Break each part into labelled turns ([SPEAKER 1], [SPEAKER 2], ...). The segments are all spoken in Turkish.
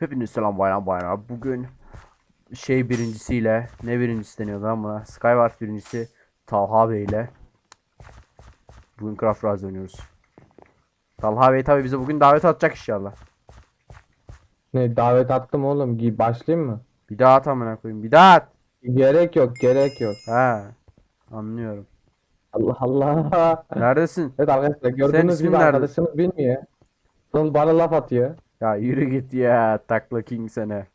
[SPEAKER 1] Hepiniz selam bayram bayram. Bugün şey birincisiyle ne birincisi deniyor lan buna? Skyward birincisi Talha Bey ile bugün Craft Rise oynuyoruz. Talha Bey tabi bize bugün davet atacak inşallah.
[SPEAKER 2] Ne davet attım oğlum. Gi- Başlayayım mı?
[SPEAKER 1] Bir daha at amına koyayım. Bir daha at.
[SPEAKER 2] Gerek yok, gerek yok.
[SPEAKER 1] He. Anlıyorum.
[SPEAKER 2] Allah Allah.
[SPEAKER 1] Neredesin?
[SPEAKER 2] Evet arkadaşlar gördüğünüz
[SPEAKER 1] ismin
[SPEAKER 2] gibi
[SPEAKER 1] nerede?
[SPEAKER 2] arkadaşımız bilmiyor. Sonra bana laf atıyor.
[SPEAKER 1] Ya yürü git ya takla king sene.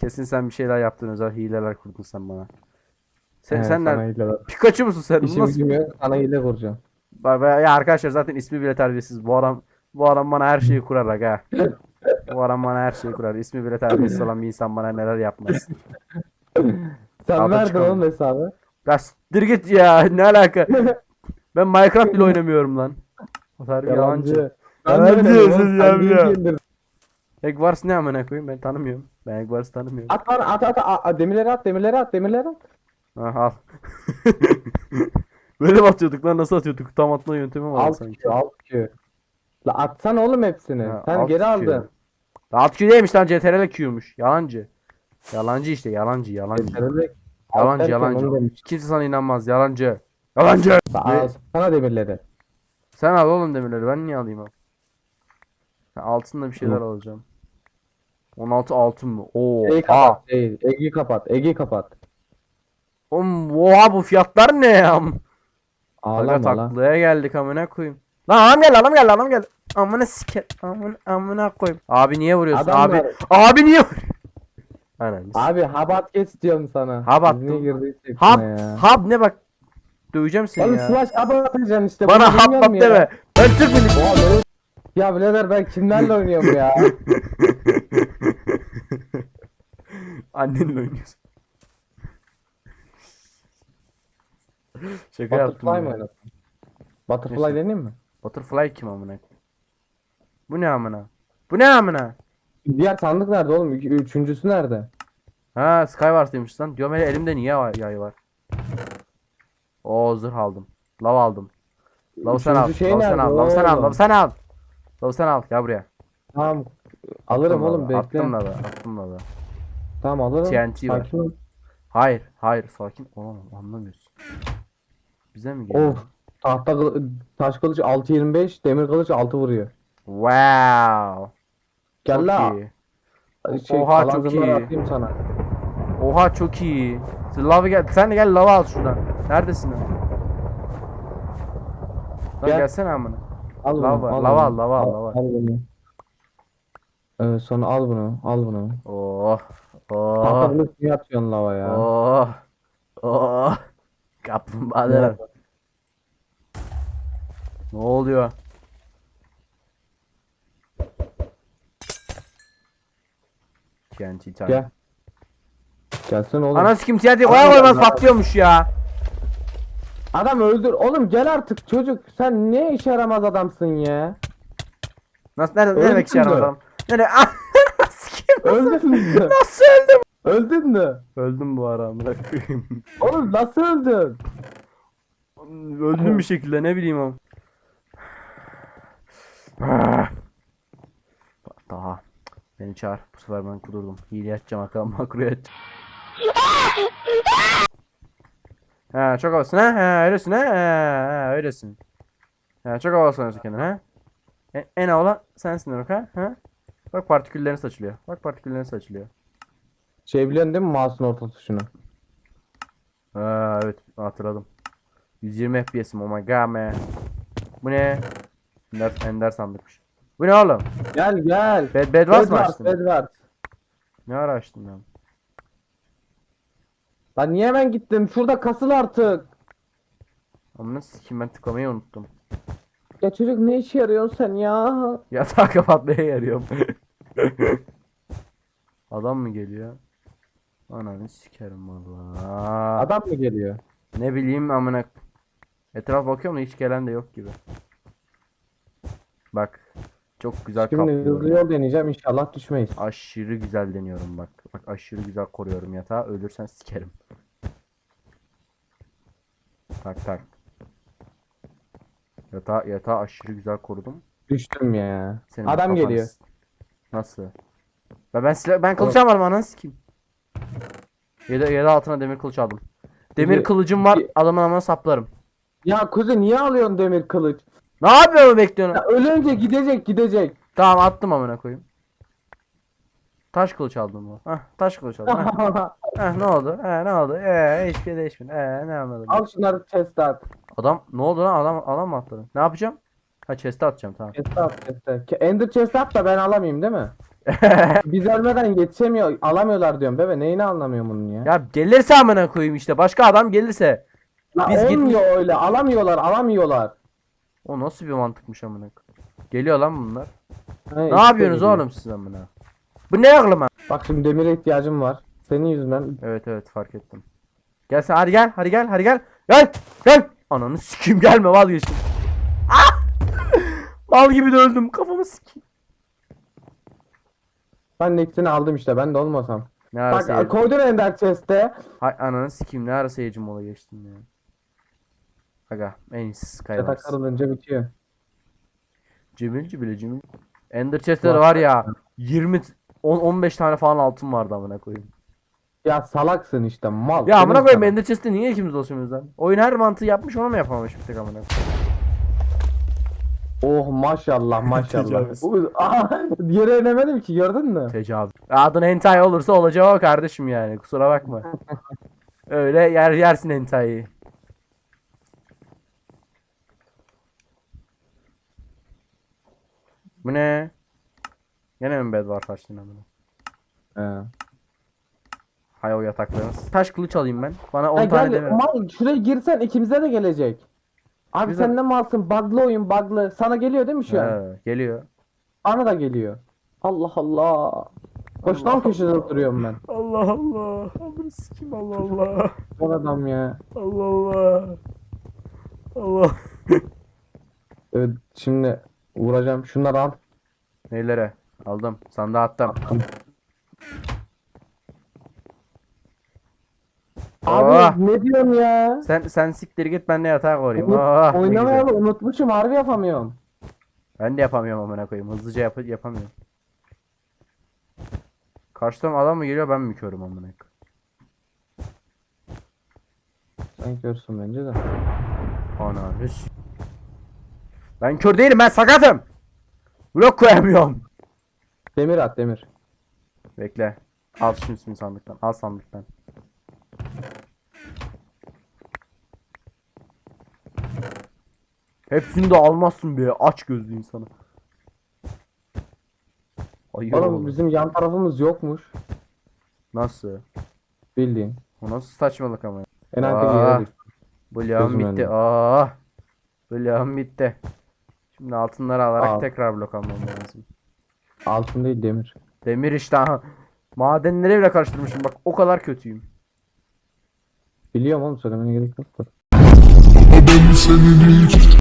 [SPEAKER 1] Kesin sen bir şeyler yaptın özel hileler kurdun sen bana. Sen
[SPEAKER 2] He,
[SPEAKER 1] sen
[SPEAKER 2] sana
[SPEAKER 1] nerede?
[SPEAKER 2] hile var.
[SPEAKER 1] Pikachu musun sen?
[SPEAKER 2] İşim
[SPEAKER 1] Nasıl?
[SPEAKER 2] gücüm yok, sana hile kuracağım.
[SPEAKER 1] Ba- ba- Ya arkadaşlar zaten ismi bile terbiyesiz. Bu adam bu adam bana her şeyi kurar aga. Bu adam bana her şeyi kurar. İsmi bile terbiyesiz olan bir insan bana neler yapmaz.
[SPEAKER 2] Sen
[SPEAKER 1] Alta
[SPEAKER 2] verdin
[SPEAKER 1] çıkalım.
[SPEAKER 2] oğlum hesabı.
[SPEAKER 1] Ya siktir git ya. Ne alaka? Ben Minecraft bile oynamıyorum lan. O tarz yalancı.
[SPEAKER 2] Yalancı.
[SPEAKER 1] Yalancı,
[SPEAKER 2] Ben de oğlum,
[SPEAKER 1] siz
[SPEAKER 2] sen
[SPEAKER 1] ya? Eggwars ne amına koyayım ben tanımıyorum. Ben Eggwars'ı tanımıyorum.
[SPEAKER 2] At bana at at at, at demirleri at demirleri at demirleri at.
[SPEAKER 1] Ha, al. Böyle mi atıyorduk lan? Nasıl atıyorduk? Tam atma yöntemi var
[SPEAKER 2] Al
[SPEAKER 1] sanki.
[SPEAKER 2] Q al Q. La atsana oğlum hepsini.
[SPEAKER 1] Ha,
[SPEAKER 2] Sen
[SPEAKER 1] alt
[SPEAKER 2] geri
[SPEAKER 1] Q.
[SPEAKER 2] aldın.
[SPEAKER 1] Alt Q değilmiş lan CTRL Q'ymuş. Yalancı. Yalancı işte yalancı yalancı.
[SPEAKER 2] Demirleri-
[SPEAKER 1] Yalancı
[SPEAKER 2] Alt
[SPEAKER 1] yalancı. Kimse sana inanmaz yalancı. Yalancı.
[SPEAKER 2] Al sana demirleri.
[SPEAKER 1] Sen al oğlum demirleri ben niye alayım abi? Altında bir şeyler
[SPEAKER 2] Hı.
[SPEAKER 1] alacağım. 16 altın mı? Oo.
[SPEAKER 2] Ege'yi kapat. Ege'yi kapat. Ege'yi kapat.
[SPEAKER 1] Oğlum oha bu fiyatlar ne ya? Aga
[SPEAKER 2] Ağlama lan.
[SPEAKER 1] taklaya geldik amına koyayım. Lan adam geldi adam geldi adam geldi. Amına siker. Amına amına koyayım. Abi niye vuruyorsun?
[SPEAKER 2] Adamlar-
[SPEAKER 1] Abi abi niye vuruyorsun? S-
[SPEAKER 2] Abi habat geç diyorum sana.
[SPEAKER 1] Hab
[SPEAKER 2] Biz. Niye girdik
[SPEAKER 1] Hap
[SPEAKER 2] tekne ya?
[SPEAKER 1] hap ne bak. Döveceğim seni
[SPEAKER 2] Oğlum
[SPEAKER 1] ya.
[SPEAKER 2] slash habat atacaksın işte.
[SPEAKER 1] Bana
[SPEAKER 2] bunu
[SPEAKER 1] hap
[SPEAKER 2] bilmiyor
[SPEAKER 1] hap
[SPEAKER 2] musun ya?
[SPEAKER 1] deme. Ben Türk
[SPEAKER 2] böyle- Ya birader ben kimlerle oynuyorum ya?
[SPEAKER 1] Annenle oynuyorsun. Şaka yaptım.
[SPEAKER 2] Butterfly mı
[SPEAKER 1] ya.
[SPEAKER 2] oynadın? Butterfly
[SPEAKER 1] Neyse.
[SPEAKER 2] deneyim mi?
[SPEAKER 1] Butterfly kim amına? Bu ne amına? Bu ne amına?
[SPEAKER 2] Diğer sandık nerede oğlum? Ü- Üçüncüsü nerede?
[SPEAKER 1] Ha Skywars'taymış lan. Diyorum hele elimde niye var- yay var? Oo zırh aldım. Lav aldım. Lav sen al.
[SPEAKER 2] Üçüncü şey
[SPEAKER 1] Lav sen
[SPEAKER 2] nerede
[SPEAKER 1] al. Lav sen al.
[SPEAKER 2] oğlum?
[SPEAKER 1] Lav sen al. Lav sen al. Gel buraya.
[SPEAKER 2] Tamam. Alırım
[SPEAKER 1] Attım
[SPEAKER 2] oğlum
[SPEAKER 1] lavı,
[SPEAKER 2] bekle.
[SPEAKER 1] Attım lavı. Attım lavı.
[SPEAKER 2] Tamam alırım.
[SPEAKER 1] TNT var.
[SPEAKER 2] Sakin ol.
[SPEAKER 1] Hayır. Hayır. Sakin. Olamam. Anlamıyorsun. Bize mi geliyor?
[SPEAKER 2] Of. Tahta kılı- taş kılıç 6.25, demir kılıç 6 vuruyor.
[SPEAKER 1] Wow.
[SPEAKER 2] Gel
[SPEAKER 1] Çok
[SPEAKER 2] la.
[SPEAKER 1] iyi.
[SPEAKER 2] Şey,
[SPEAKER 1] Oha,
[SPEAKER 2] kalan
[SPEAKER 1] çok
[SPEAKER 2] zırhları
[SPEAKER 1] iyi.
[SPEAKER 2] atayım sana.
[SPEAKER 1] Oha çok iyi. Sen lavı gel. Sen de gel lava al şuradan. Neredesin lan? Lan
[SPEAKER 2] Gel.
[SPEAKER 1] gelsene amına.
[SPEAKER 2] Al bunu.
[SPEAKER 1] Lava,
[SPEAKER 2] al
[SPEAKER 1] lava
[SPEAKER 2] bunu.
[SPEAKER 1] lava al, lava.
[SPEAKER 2] Al bunu. Ee, sonra al bunu. Al bunu.
[SPEAKER 1] Oh.
[SPEAKER 2] Tahta
[SPEAKER 1] Oh.
[SPEAKER 2] kılıç niye atıyorsun lava ya?
[SPEAKER 1] Oh. Oh. Kaplumbağalar. Ne oluyor? TNT time.
[SPEAKER 2] Gel. Gelsene oğlum.
[SPEAKER 1] Ana sikim TNT koya koymaz patlıyormuş ya.
[SPEAKER 2] Adam öldür. Oğlum gel artık çocuk. Sen ne işe yaramaz adamsın ya.
[SPEAKER 1] Nasıl nerede ne demek şey
[SPEAKER 2] mü?
[SPEAKER 1] adam? Nerede? Ah, nasıl?
[SPEAKER 2] Öldün mü?
[SPEAKER 1] Nasıl öldüm?
[SPEAKER 2] Öldün mü?
[SPEAKER 1] Öldüm bu ara amına koyayım.
[SPEAKER 2] Oğlum nasıl öldün?
[SPEAKER 1] Öldüm bir şekilde ne bileyim am. Daha. Beni çağır. Bu sefer ben kudurdum. Hile açacağım bakalım makroya açacağım. Ha çok havasın ha? Ha öylesin ha? Ha, ha öylesin. Ha çok havalı sanıyorsun kendini ha? En, en havalı sensin Doruk ha? ha? Bak partiküllerin saçılıyor. Bak partiküllerin saçılıyor.
[SPEAKER 2] Şey biliyorsun değil mi mouse'un orta tuşunu?
[SPEAKER 1] Ha evet hatırladım. 120 FPS'im oh my god man. Bu ne? Ender, Ender sandıkmış. Bu ne oğlum?
[SPEAKER 2] Gel gel.
[SPEAKER 1] Bed, Bedwars mı açtın?
[SPEAKER 2] Bedwars.
[SPEAKER 1] Ne ara açtın lan?
[SPEAKER 2] Lan niye ben gittim? Şurada kasıl artık.
[SPEAKER 1] Amına sikeyim ben tıklamayı unuttum.
[SPEAKER 2] Ya çocuk ne işe yarıyorsun sen ya?
[SPEAKER 1] Yatağı kapatmaya yarıyorum. Adam mı geliyor? Ananı sikerim valla.
[SPEAKER 2] Adam mı geliyor?
[SPEAKER 1] Ne bileyim amına. Etraf bakıyorum da hiç gelen de yok gibi. Bak. Çok güzel
[SPEAKER 2] Şimdi hızlı yol deneyeceğim inşallah düşmeyiz.
[SPEAKER 1] Aşırı güzel deniyorum bak. Bak aşırı güzel koruyorum yatağı. Ölürsen sikerim. Tak tak. Yatağı, yatağı aşırı güzel korudum.
[SPEAKER 2] Düştüm ya.
[SPEAKER 1] Senin
[SPEAKER 2] Adam
[SPEAKER 1] kafanı
[SPEAKER 2] geliyor.
[SPEAKER 1] Nasıl? Ben ben, silah, ben kılıç almadım ananı sikeyim. Yedi, yedi altına demir kılıç aldım. Demir
[SPEAKER 2] Bir-
[SPEAKER 1] kılıcım var
[SPEAKER 2] bir-
[SPEAKER 1] adamın amına saplarım.
[SPEAKER 2] Ya kuzi niye alıyorsun demir kılıç?
[SPEAKER 1] Ne yapıyorsun bekliyorsun?
[SPEAKER 2] Ya ölünce gidecek gidecek.
[SPEAKER 1] Tamam attım amına koyayım. Taş kılıç aldım bu. Hah taş kılıç aldım. Hah, ne oldu? He ne oldu? Eee hiçbir şey değişmedi. Eee ne anladım.
[SPEAKER 2] Al şunları chest'e at.
[SPEAKER 1] Adam ne oldu lan adam adam mı atladı? Ne yapacağım? Ha chest'e atacağım tamam.
[SPEAKER 2] Chest'e at chest'e. Ender chest'e at da ben alamayayım değil mi? Biz ölmeden yetişemiyor, alamıyorlar diyorum bebe. Neyini anlamıyorum bunun ya?
[SPEAKER 1] ya gelirse amına koyayım işte. Başka adam gelirse.
[SPEAKER 2] La
[SPEAKER 1] biz gitmiş-
[SPEAKER 2] olmuyor öyle. Alamıyorlar, alamıyorlar.
[SPEAKER 1] O nasıl bir mantıkmış amına koyayım. Geliyor lan bunlar. Ne yapıyorsunuz oğlum siz amına? Bu ne ha?
[SPEAKER 2] Bak şimdi demire ihtiyacım var. Senin yüzünden.
[SPEAKER 1] Evet evet fark ettim. Gel sen hadi gel hadi gel hadi gel. Gel gel. Ananı sikeyim gelme vazgeçtim. Mal gibi de öldüm kafamı sikeyim.
[SPEAKER 2] Ben de ikisini aldım işte. Ben de olmasam.
[SPEAKER 1] Ne ara
[SPEAKER 2] Bak
[SPEAKER 1] seyirci?
[SPEAKER 2] koydun Ender chest'e.
[SPEAKER 1] Hay ananı sikeyim ne ara seyirci mola geçtim ya. Aga en iyisi
[SPEAKER 2] Yatak
[SPEAKER 1] Skywars.
[SPEAKER 2] kırılınca bitiyor.
[SPEAKER 1] Cimilci bile cimil. Ender chest'te de var ya 20 10 15 tane falan altın vardı amına koyayım.
[SPEAKER 2] Ya salaksın işte mal.
[SPEAKER 1] Ya amına koyayım. Ender chest'te niye ikimiz dolaşıyoruz lan? Oyun her mantığı yapmış onu mu yapamamış bir tek amına koyayım.
[SPEAKER 2] Oh maşallah maşallah.
[SPEAKER 1] Tecavüz.
[SPEAKER 2] Bu- Aha, yere inemedim ki gördün mü?
[SPEAKER 1] Tecavüz. Adın hentai olursa olacağı o kardeşim yani kusura bakma. Öyle yer yersin hentai'yi. Bu ne? Gene mi bed var taştın amına?
[SPEAKER 2] He.
[SPEAKER 1] Hay o yataklarınız. Taş kılıç alayım ben. Bana 10
[SPEAKER 2] Ha,
[SPEAKER 1] tane
[SPEAKER 2] gel,
[SPEAKER 1] demir.
[SPEAKER 2] mal şuraya girsen ikimize de gelecek. Abi
[SPEAKER 1] Güzel.
[SPEAKER 2] sen ne malsın? Bug'lı oyun bug'lı. Sana geliyor değil mi şu an?
[SPEAKER 1] He, geliyor.
[SPEAKER 2] Bana da geliyor. Allah Allah. Boşuna mı köşede oturuyorum ben?
[SPEAKER 1] Allah Allah. Amına sikim Allah Allah.
[SPEAKER 2] Bu adam ya.
[SPEAKER 1] Allah Allah. Allah.
[SPEAKER 2] Evet şimdi vuracağım. Şunları al.
[SPEAKER 1] Neylere? Aldım. Sandığa attım.
[SPEAKER 2] Abi
[SPEAKER 1] Oh.
[SPEAKER 2] ne diyorsun ya?
[SPEAKER 1] Sen sen siktir git ben de yatağa koruyayım.
[SPEAKER 2] Unut-
[SPEAKER 1] Oh, ne güzel.
[SPEAKER 2] Oynamayalı unutmuşum harbi yapamıyorum.
[SPEAKER 1] Ben de yapamıyorum amına koyayım. Hızlıca yap yapamıyorum. Karşıdan adam mı geliyor ben mi körüm amına koyayım?
[SPEAKER 2] Sen görsün bence de.
[SPEAKER 1] Ana hüs. Ben kör değilim ben sakatım. Blok koyamıyorum.
[SPEAKER 2] Demir at demir.
[SPEAKER 1] Bekle. Al ismini sandıktan. Al sandıktan. Hepsini de almazsın be aç gözlü insanı. Ayı
[SPEAKER 2] Oğlum
[SPEAKER 1] oğlum.
[SPEAKER 2] bizim yan tarafımız yokmuş.
[SPEAKER 1] Nasıl?
[SPEAKER 2] Bildiğin.
[SPEAKER 1] O nasıl saçmalık ama.
[SPEAKER 2] En alttaki
[SPEAKER 1] Aa.
[SPEAKER 2] düştü.
[SPEAKER 1] Bloğum
[SPEAKER 2] Gözüm
[SPEAKER 1] bitti.
[SPEAKER 2] önünde.
[SPEAKER 1] Aa. Bloğum bitti. Şimdi altınları alarak
[SPEAKER 2] Al.
[SPEAKER 1] tekrar blok almam lazım.
[SPEAKER 2] Altın değil demir.
[SPEAKER 1] Demir işte aha. Madenleri bile karıştırmışım bak o kadar kötüyüm.
[SPEAKER 2] Biliyorum oğlum söylemene gerek yok da.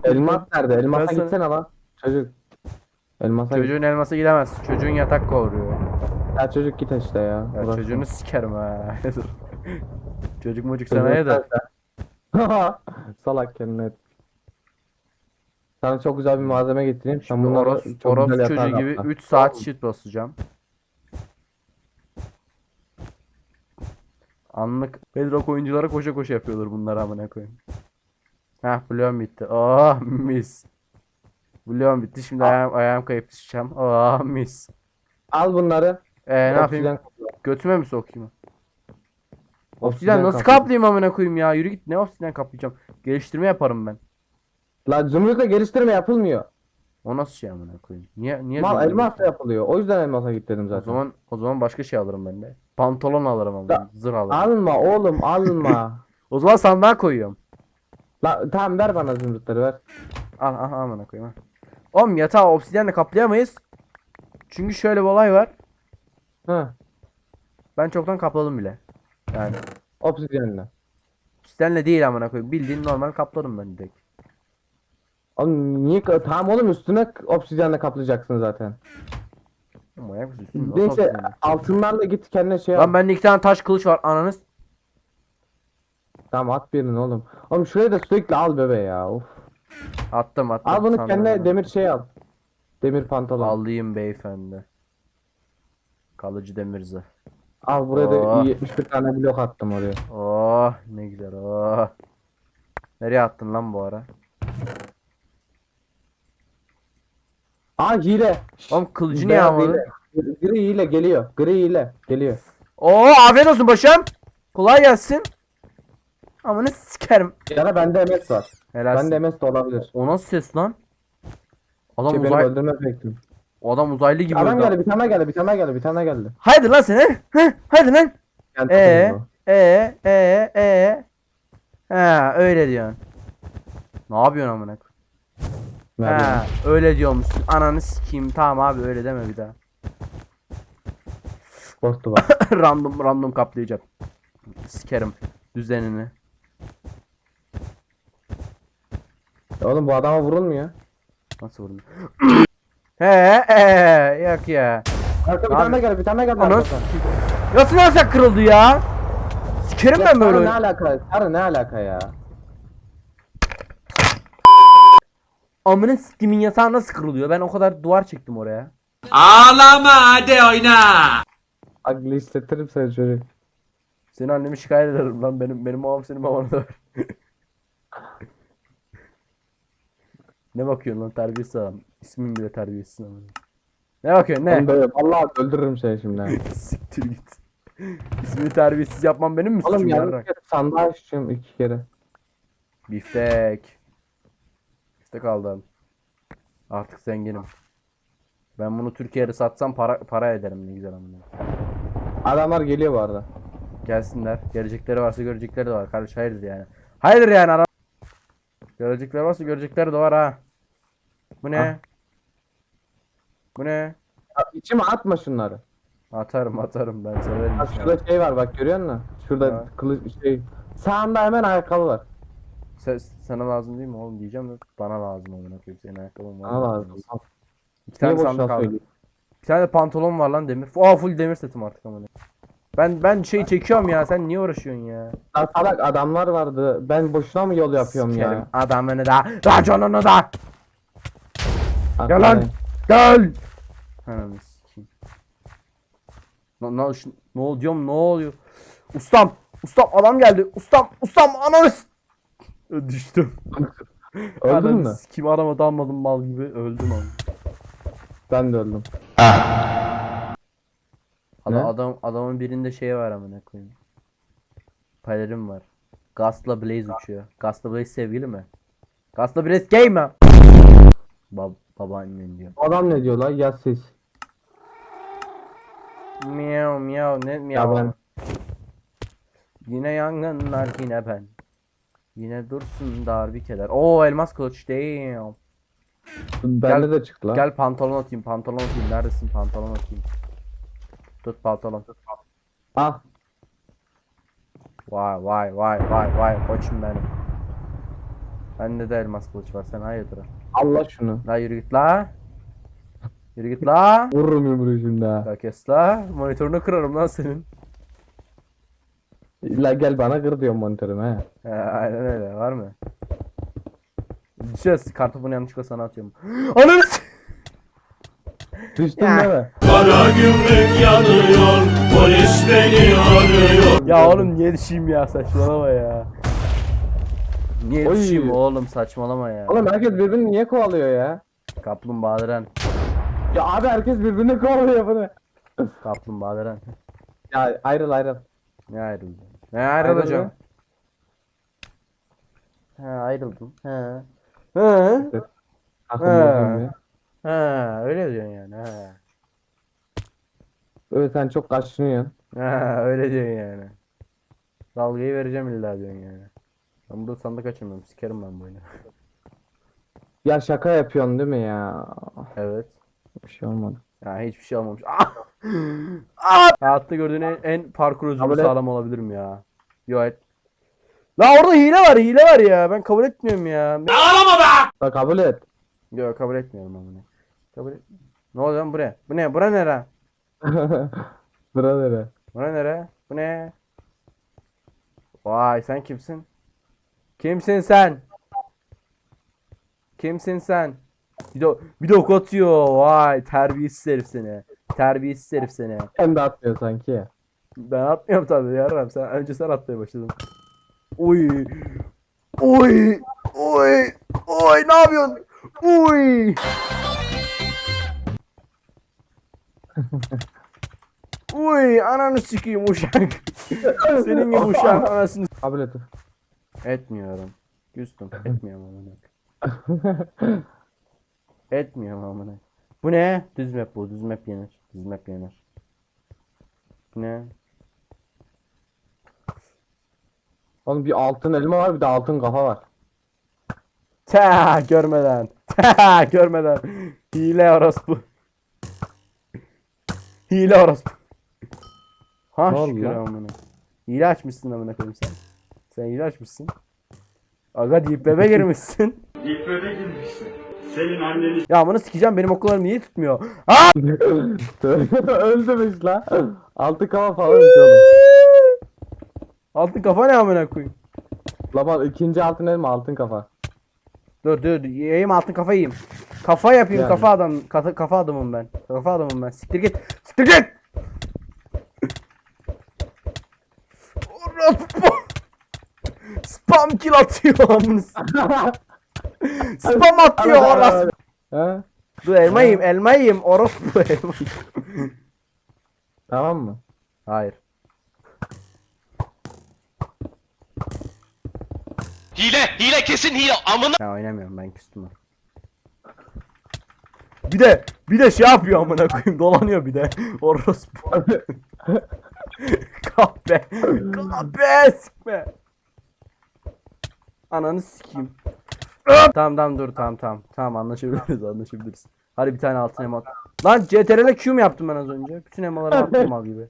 [SPEAKER 2] Elmas nerede? Elmasa
[SPEAKER 1] sana-
[SPEAKER 2] gitsene lan. Çocuk. Elmasa git.
[SPEAKER 1] Çocuğun elması gidemez. Çocuğun yatak kovuruyor.
[SPEAKER 2] Ya çocuk git işte ya.
[SPEAKER 1] Ya
[SPEAKER 2] Uğraşma.
[SPEAKER 1] çocuğunu sikerim ha. Çocuk mucuk sana yedir.
[SPEAKER 2] sen- Salak kendine. Sana çok güzel bir malzeme getireyim. Sen bunları
[SPEAKER 1] Oros,
[SPEAKER 2] çok
[SPEAKER 1] Oros
[SPEAKER 2] güzel
[SPEAKER 1] çocuğu
[SPEAKER 2] yatağa
[SPEAKER 1] gibi
[SPEAKER 2] kapla.
[SPEAKER 1] 3 saat shit basacağım. Anlık Bedrock oyuncuları koşa koşa yapıyorlar bunları amına koyayım. Heh bloğum bitti. Oh mis. Bloğum bitti. Şimdi ayağım, ayağım kayıp düşeceğim. Oh mis.
[SPEAKER 2] Al bunları.
[SPEAKER 1] Ee, ne yapayım? Götüme mi sokayım? Obsidian nasıl
[SPEAKER 2] kapla.
[SPEAKER 1] kaplayayım amına koyayım ya? Yürü git. Ne obsidian kaplayacağım? Geliştirme yaparım ben.
[SPEAKER 2] La zümrütle geliştirme yapılmıyor.
[SPEAKER 1] O nasıl şey amına koyayım? Niye niye
[SPEAKER 2] Mal elmasla yapılıyor. O yüzden elmasa git dedim
[SPEAKER 1] O
[SPEAKER 2] zaten.
[SPEAKER 1] zaman o zaman başka şey alırım ben de. Pantolon alırım ama. Zırh alırım.
[SPEAKER 2] Alma oğlum alma.
[SPEAKER 1] O zaman sandığa koyuyorum.
[SPEAKER 2] La tamam ver bana zümrütleri ver.
[SPEAKER 1] Al al amına koyayım. Oğlum yatağı obsidianla kaplayamayız. Çünkü şöyle bir olay var.
[SPEAKER 2] Ha.
[SPEAKER 1] Ben çoktan kapladım bile. Yani
[SPEAKER 2] Obsidyenle.
[SPEAKER 1] obsidianla değil amına koyayım. Bildiğin normal kapladım ben direkt.
[SPEAKER 2] Oğlum niye tamam oğlum üstüne obsidyenle kaplayacaksın zaten.
[SPEAKER 1] Manyak mısın?
[SPEAKER 2] Neyse altınlarla git kendine şey al.
[SPEAKER 1] Lan bende iki tane taş kılıç var ananız.
[SPEAKER 2] Tamam at birini oğlum. Oğlum şurayı da sürekli al bebe ya. Of.
[SPEAKER 1] Attım attım.
[SPEAKER 2] Al bunu kendine demir şey al. Demir pantolon.
[SPEAKER 1] Alayım beyefendi. Kalıcı demirzi.
[SPEAKER 2] Al buraya da
[SPEAKER 1] Oh.
[SPEAKER 2] 71 tane blok attım oraya.
[SPEAKER 1] Oh ne güzel oh. Nereye attın lan bu ara?
[SPEAKER 2] Aa hile.
[SPEAKER 1] Oğlum kılıcı niye almadın?
[SPEAKER 2] Gri hile geliyor. Gri hile geliyor.
[SPEAKER 1] Oo afiyet olsun paşam. Kolay gelsin. Amına sikerim.
[SPEAKER 2] Ya da bende MS var.
[SPEAKER 1] Helalsin.
[SPEAKER 2] Bende MS de olabilir.
[SPEAKER 1] O nasıl ses lan? Adam
[SPEAKER 2] Şey, benim
[SPEAKER 1] uzay
[SPEAKER 2] öldürme efektim.
[SPEAKER 1] o adam uzaylı gibi
[SPEAKER 2] Adam
[SPEAKER 1] öldü.
[SPEAKER 2] geldi bir tane geldi bir tane geldi bir tane geldi.
[SPEAKER 1] Haydi lan seni. Hı, haydi lan.
[SPEAKER 2] Kendi
[SPEAKER 1] Ee,
[SPEAKER 2] takımı
[SPEAKER 1] ee, ee, ee. Ha, öyle diyorsun. Ne yapıyorsun amına? koyayım?
[SPEAKER 2] Nerede?
[SPEAKER 1] Ha, öyle diyormuşsun. Ananı sikeyim. Tamam abi öyle deme bir daha.
[SPEAKER 2] Postu var.
[SPEAKER 1] random random kaplayacak. Sikerim düzenini.
[SPEAKER 2] Oğlum bu adama vurulmuyor.
[SPEAKER 1] Nasıl vurdun? he he yok ya.
[SPEAKER 2] Arka bir
[SPEAKER 1] Abi-
[SPEAKER 2] tane geldi bir tane geldi.
[SPEAKER 1] Ana
[SPEAKER 2] arkadan.
[SPEAKER 1] Nasıl nasıl kırıldı ya? Sikerim
[SPEAKER 2] Ya
[SPEAKER 1] ben böyle
[SPEAKER 2] Sarı ne alaka? Sarı ne alaka ya?
[SPEAKER 1] Amına sikimin yatağı nasıl kırılıyor? Ben o kadar duvar çektim oraya.
[SPEAKER 3] Ağlama hadi oyna.
[SPEAKER 2] Agli hissetirim seni çocuk.
[SPEAKER 1] Seni annemi şikayet ederim lan benim benim babam senin babanı da ne bakıyorsun lan terbiyesiz adam. İsmin bile terbiyesiz ama. Ne bakıyorsun ne?
[SPEAKER 2] Ben böyle vallahi öldürürüm seni şimdi.
[SPEAKER 1] Siktir git. İsmini terbiyesiz yapmam benim mi
[SPEAKER 2] Oğlum
[SPEAKER 1] suçum
[SPEAKER 2] yanlış
[SPEAKER 1] yarrak?
[SPEAKER 2] kere sandığı açacağım iki kere.
[SPEAKER 1] Biftek. Biftek aldım. Artık zenginim. Ben bunu Türkiye'de satsam para para ederim ne güzel amına.
[SPEAKER 2] Adamlar geliyor bu arada.
[SPEAKER 1] Gelsinler. Gelecekleri varsa görecekleri de var. Kardeş hayırdır yani. Hayırdır yani ara. Görecekleri varsa görecekleri de var ha. Bu ne?
[SPEAKER 2] Ha.
[SPEAKER 1] Bu ne?
[SPEAKER 2] Ya, İçime atma şunları.
[SPEAKER 1] Atarım atarım ben severim.
[SPEAKER 2] Bak şurada şey var bak görüyor musun? Şurada
[SPEAKER 1] Ha.
[SPEAKER 2] kılıç şey. Sağında hemen ayakkabı var.
[SPEAKER 1] Se- sana lazım değil mi oğlum diyeceğim de bana lazım amına koyayım senin ayakkabın var.
[SPEAKER 2] Bana lazım.
[SPEAKER 1] İki
[SPEAKER 2] Niye
[SPEAKER 1] tane sandık aldım. Bir tane de pantolon var lan demir. Aa full demir setim artık amına. Ben ben şey çekiyorum ya sen niye uğraşıyorsun ya?
[SPEAKER 2] Lan salak adamlar vardı. Ben boşuna mı yol yapıyorum
[SPEAKER 1] Sikerim
[SPEAKER 2] ya?
[SPEAKER 1] adamını da raconunu da gel lan gel. Ananı sikeyim. Ne, ne, şu- ne oluyor diyorum ne oluyor? Ustam ustam adam geldi ustam ustam ananı s- Düştüm.
[SPEAKER 2] Öldün
[SPEAKER 1] Ananı
[SPEAKER 2] mü?
[SPEAKER 1] Sikeyim adama dalmadım mal gibi öldüm ama.
[SPEAKER 2] Ben de öldüm.
[SPEAKER 1] Adam,
[SPEAKER 2] Ne?
[SPEAKER 1] adam adamın birinde şey var amına koyayım. Pelerin var. Gast'la Blaze uçuyor. Gast'la Blaze sevgili mi? Gast'la Blaze gay mi? Bab babaannen diyor.
[SPEAKER 2] Adam ne diyor lan? Ya siz.
[SPEAKER 1] Miyav miyav ne
[SPEAKER 2] Ya
[SPEAKER 1] miyav.
[SPEAKER 2] ben.
[SPEAKER 1] Yine yangınlar yine ben. Yine dursun dar bir keder. Oo elmas kılıç damn.
[SPEAKER 2] Bende de çıktı lan.
[SPEAKER 1] Gel pantolon atayım pantolon atayım. Neredesin pantolon atayım. Tut pantolon.
[SPEAKER 2] Ah.
[SPEAKER 1] Vay vay vay vay vay koçum benim. Bende de elmas kılıç var sen hayırdır?
[SPEAKER 2] Allah şunu.
[SPEAKER 1] La yürü git la. Yürü git la.
[SPEAKER 2] Vururum yumruğu şimdi ha.
[SPEAKER 1] La kes la. Monitörünü kırarım lan senin.
[SPEAKER 2] La gel bana kır diyor monitörüme he.
[SPEAKER 1] He, aynen öyle var mı? Düşeceğiz. Kartopunu yanlışlıkla sana atıyorum. Ananı
[SPEAKER 2] Düştün
[SPEAKER 1] Ya.
[SPEAKER 2] değil mi?
[SPEAKER 3] Kara gümrük yanıyor. Polis beni arıyor.
[SPEAKER 1] Ya oğlum niye düşeyim ya saçmalama ya. Niye
[SPEAKER 2] Oy.
[SPEAKER 1] düşeyim oğlum saçmalama ya.
[SPEAKER 2] Oğlum herkes birbirini niye kovalıyor ya?
[SPEAKER 1] Kaplumbağadıran.
[SPEAKER 2] Ya abi herkes birbirini kovalıyor bunu.
[SPEAKER 1] Kaplumbağadıran.
[SPEAKER 2] Ya ayrıl ayrıl.
[SPEAKER 1] Ne ayrıldı? Ne ayrılacağım?
[SPEAKER 2] Ayrıldı.
[SPEAKER 1] He ayrıldım. He. He.
[SPEAKER 2] Takım
[SPEAKER 1] He. He öyle diyorsun yani. He.
[SPEAKER 2] Öyle sen çok kaçınıyorsun.
[SPEAKER 1] He öyle diyorsun yani. Dalgayı vereceğim illa diyorsun yani. Ben burada sandık açamıyorum. Sikerim ben bu oyunu.
[SPEAKER 2] Ya şaka yapıyorsun değil mi ya?
[SPEAKER 1] evet.
[SPEAKER 2] Bir şey olmadı.
[SPEAKER 1] Ya hiçbir şey olmamış. Ah! Ah! Hayatta gördüğün en, en parkur özürlü
[SPEAKER 2] Kabul et.
[SPEAKER 1] sağlam olabilirim ya. Yo et. La orada hile var, hile var ya. Ben kabul etmiyorum ya.
[SPEAKER 3] Ağlama be.
[SPEAKER 2] Bak kabul et.
[SPEAKER 1] Yo kabul etmiyorum ben bunu. Kabul et. Ne oluyor lan bu ne? Bu ne? Bura nere?
[SPEAKER 2] Sıra nere?
[SPEAKER 1] Bura nere? Bu ne? Vay sen kimsin? Kimsin sen? Kimsin sen? Bir de, bir de ok atıyor. Vay terbiyesiz herif seni. Terbiyesiz herif seni.
[SPEAKER 2] Hem de atmıyor sanki.
[SPEAKER 1] Ben atmıyorum tabii yarram. Sen önce sen atmaya başladın. Oy. Oy. Oy. Oy ne yapıyorsun? Oy. Oy ananı sikeyim uşak. Senin gibi uşağın anasını
[SPEAKER 2] Kabul et.
[SPEAKER 1] Etmiyorum. Küstüm. Etmiyorum amına. Etmiyorum amına. Bu ne? Düz map bu. Düz map yenir. Düz map yenir. Bu ne?
[SPEAKER 2] Oğlum bir altın elma var bir de altın kafa var.
[SPEAKER 1] Ta görmeden. Ta görmeden. Hile orospu. Hile orospu. Ha
[SPEAKER 2] oldu
[SPEAKER 1] şükür amına. Hile açmışsın amına koyayım sen. Sen hile açmışsın. Aga deyip bebe girmişsin.
[SPEAKER 3] İlk girmişsin. Senin anneni
[SPEAKER 1] Ya amına sikeceğim benim okullarım niye tutmuyor? Ha!
[SPEAKER 2] Öldümüş la. Altın kafa falan hiç oğlum.
[SPEAKER 1] Altın kafa ne amına koyayım?
[SPEAKER 2] La bak ikinci altın elma altın kafa.
[SPEAKER 1] Dur dur yiyeyim altın kafa yiyeyim. Kafa yapayım
[SPEAKER 2] Yani.
[SPEAKER 1] kafa adam kafa, kafa adamım ben. Kafa adamım ben. Siktir git. Siktir git. Spam kill atıyor amına. Spam atıyor orospu.
[SPEAKER 2] He?
[SPEAKER 1] Dur elma yiyeyim elma yiyeyim orospu elma yiyeyim.
[SPEAKER 2] Tamam mı?
[SPEAKER 1] Hayır.
[SPEAKER 4] Hile, hile kesin hile. Amına
[SPEAKER 1] Ya oynamıyorum ben küstüm. ben. Bir de bir de şey yapıyor amına koyayım dolanıyor bir de. Orospu. Kahpe. Kahpe sikme. Ananı sikeyim. tamam tamam dur tamam tamam. Tamam anlaşabiliriz anlaşabiliriz. Hadi bir tane altın emo. Lan CTRL'e Q mu yaptım ben az önce? Bütün emoları attım mal gibi.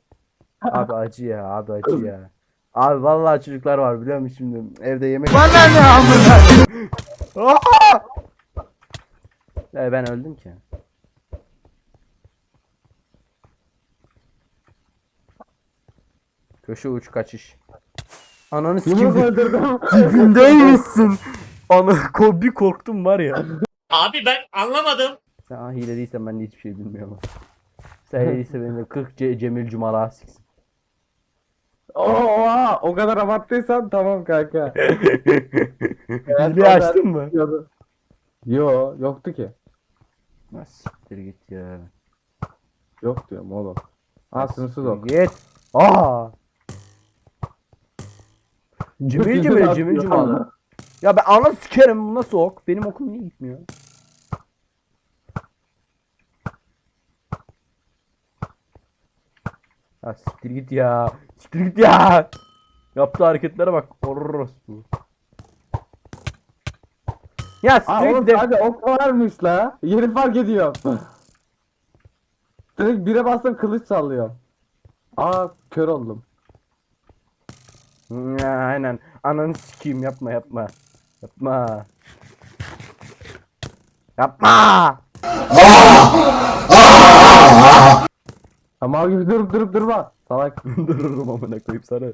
[SPEAKER 1] Abi acı ya abi acı ya. Abi vallahi çocuklar var biliyor musun şimdi evde yemek Bana ne amına Aa! E ben öldüm ki. Köşe uç kaçış. Ananı
[SPEAKER 2] öldürdüm.
[SPEAKER 1] Dibindeymişsin. Ana ko bir korktum var ya.
[SPEAKER 3] Abi ben anlamadım.
[SPEAKER 1] Sen ah, hile değilsen ben de hiçbir şey bilmiyorum. Sen hile değilse benim de 40 Ce- Cemil Cumala siksin.
[SPEAKER 2] Oha o kadar abarttıysan tamam kanka.
[SPEAKER 1] Hileyi açtın mı?
[SPEAKER 2] Yo yoktu ki.
[SPEAKER 1] Nasıl siktir git ya.
[SPEAKER 2] Yok diyorum oğlum. Ha sınırsız ok.
[SPEAKER 1] Git. Aa. Cemil Cemil Cemil Cumala. Ya ben ana sikerim bu nasıl ok? Benim okum niye gitmiyor? Ha siktir git ya. Siktir git ya. Yaptığı hareketlere bak. Orospu. Ya
[SPEAKER 2] Aa oğlum hadi ok varmış la. Yeri fark ediyor. Direkt bire bastım kılıç sallıyor. Aa kör oldum.
[SPEAKER 1] Ya, aynen. Ananı sikeyim yapma yapma. Yapma. Yapma.
[SPEAKER 2] Ama gibi durup durup durma. Salak.
[SPEAKER 1] Dururum amına koyup sana.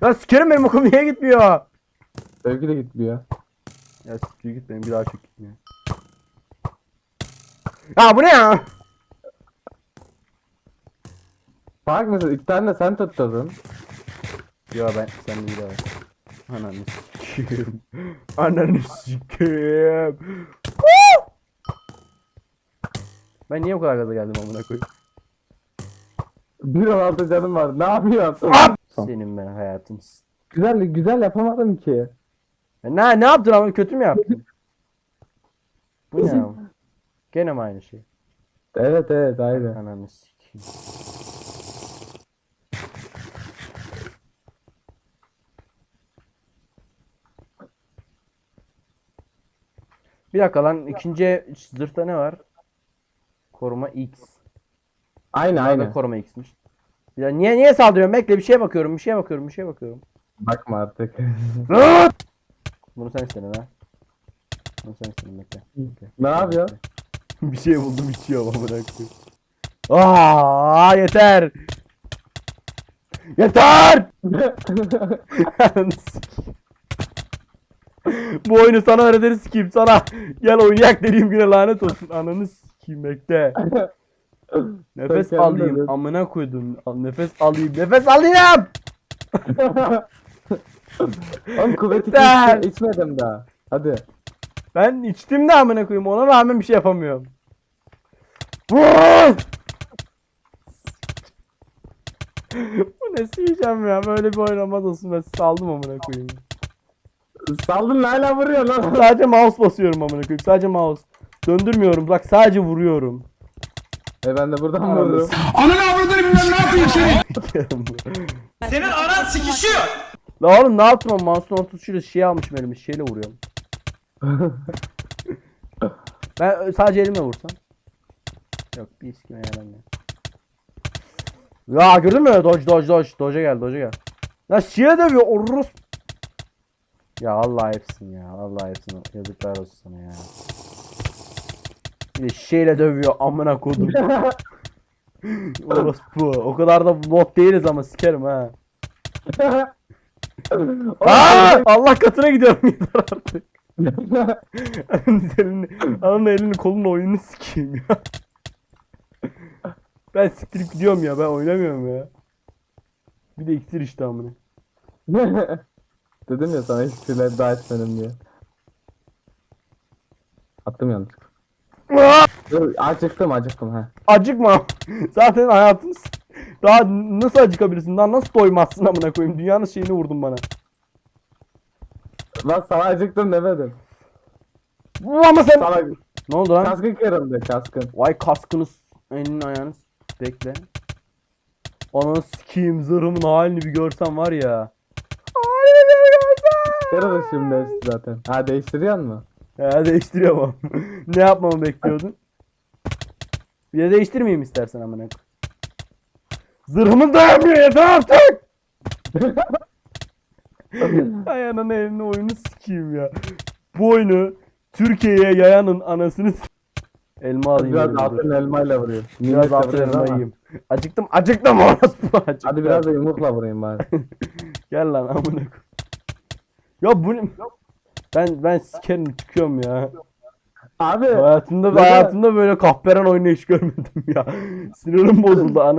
[SPEAKER 1] Ya sikerim benim okum niye gitmiyor?
[SPEAKER 2] Sevgi de gitmiyor.
[SPEAKER 1] Ya siktir git benim bir daha çok gitmiyor. Ya bu ne ya?
[SPEAKER 2] Bak mesela iki tane de sen tutturdun.
[SPEAKER 1] Yo ben sen bir daha. Ananı sikeyim. Ananı sikeyim. Ben niye bu kadar gaza geldim amına koyayım?
[SPEAKER 2] 1.16 canım var. Ne yapıyorsun?
[SPEAKER 1] Senin ben hayatın.
[SPEAKER 2] güzel güzel yapamadım ki.
[SPEAKER 1] Ya Ne ne yaptın ama kötü mü yaptın? Bu ne ya? Gene mi aynı şey?
[SPEAKER 2] Evet evet aynen.
[SPEAKER 1] Ananı sikeyim. Bir dakika lan ikinci zırhta ne var? Koruma X.
[SPEAKER 2] Aynı aynı.
[SPEAKER 1] koruma X'miş. Dakika, niye niye saldırıyorum? Bekle bir şeye bakıyorum, bir şeye bakıyorum, bir şeye bakıyorum.
[SPEAKER 2] Bakma artık.
[SPEAKER 1] Bunu sen istedin ha. Bunu sen istedin bekle. bekle.
[SPEAKER 2] ne yapıyorsun?
[SPEAKER 1] bir şey buldum içiyorum amına koyayım. Aa yeter. Yeter! Bu oyunu sana öğreteni sikeyim sana. Gel oynayak dediğim güne lanet olsun. Ananı sikeyim. bekle. Nefes alayım amına koydum. Nefes alayım nefes alayım.
[SPEAKER 2] Oğlum kuvvet içi- içmedim daha. Hadi.
[SPEAKER 1] Ben içtim de amına koyayım ona rağmen bir şey yapamıyorum. Bu ne yiyeceğim ya böyle bir oynamaz olsun ben saldım amına koyayım.
[SPEAKER 2] Saldın hala vuruyor lan.
[SPEAKER 1] Sadece mouse basıyorum amına koyayım sadece mouse. Döndürmüyorum bak sadece vuruyorum.
[SPEAKER 2] E ben de buradan vururum.
[SPEAKER 3] Senin aran sikişiyor.
[SPEAKER 1] La oğlum ne yaptım o mouse'un ortasıyla şey almışım elime şeyle vuruyorum. ben sadece elimle vursam. Yok bir iskime yaramıyor. Ya gördün mü? Dodge dodge dodge. Dodge'a gel dodge'a gel. Ya şiye dövüyor orus. Ya Allah hepsin ya. Allah hepsin. Yazıklar olsun sana ya. Bir de şeyle dövüyor amına kodum. Orospu. O kadar da bot değiliz ama sikerim ha. Aa! Allah katına gidiyorum yeter artık. Ananın elini, ananın elini kolunu oyununu sikeyim ya. Ben siktirip gidiyorum ya ben oynamıyorum ya. Bir de iksir işte amına.
[SPEAKER 2] Dedim ya sana hiç şeyler daha etmedim diye. Attım yanlış. Dur, acıktım acıktım ha.
[SPEAKER 1] Acıkma. Zaten hayatın daha nasıl acıkabilirsin? Daha nasıl doymazsın amına koyayım? Dünyanın şeyini vurdun bana.
[SPEAKER 2] Lan sana acıktım demedim.
[SPEAKER 1] Bu ama sen...
[SPEAKER 2] Sana
[SPEAKER 1] Ne oldu lan?
[SPEAKER 2] kaskın kırıldı kaskın.
[SPEAKER 1] Vay kaskınız elini ayağınız. Bekle. Ananı sikeyim zırhımın halini bir görsen var ya. Halini bir görsen.
[SPEAKER 2] Kırıldı şimdi hepsi zaten. Ha değiştiriyor mu?
[SPEAKER 1] Ya değiştiriyorum. ne yapmamı bekliyordun? Bir de değiştirmeyeyim istersen amına koyayım. Zırhımız dayanmıyor yeter artık. Ayağının elini oyunu sikeyim ya. Bu oyunu Türkiye'ye yayanın anasını s- Elma alayım.
[SPEAKER 2] Biraz
[SPEAKER 1] dur.
[SPEAKER 2] altın elmayla vuruyor.
[SPEAKER 1] Biraz
[SPEAKER 2] Minnetle
[SPEAKER 1] altın
[SPEAKER 2] vuruyor
[SPEAKER 1] elma
[SPEAKER 2] ama.
[SPEAKER 1] yiyeyim. Acıktım acıktım orospu acıktım.
[SPEAKER 2] Hadi biraz da yumrukla vurayım bari.
[SPEAKER 1] Gel lan amına koyayım. Ya bu ne? Ben ben sikerim çıkıyorum ya.
[SPEAKER 2] Abi
[SPEAKER 1] Hayatımda hayatımda böyle kahperen oynayış görmedim ya. Sinirim bozuldu ana.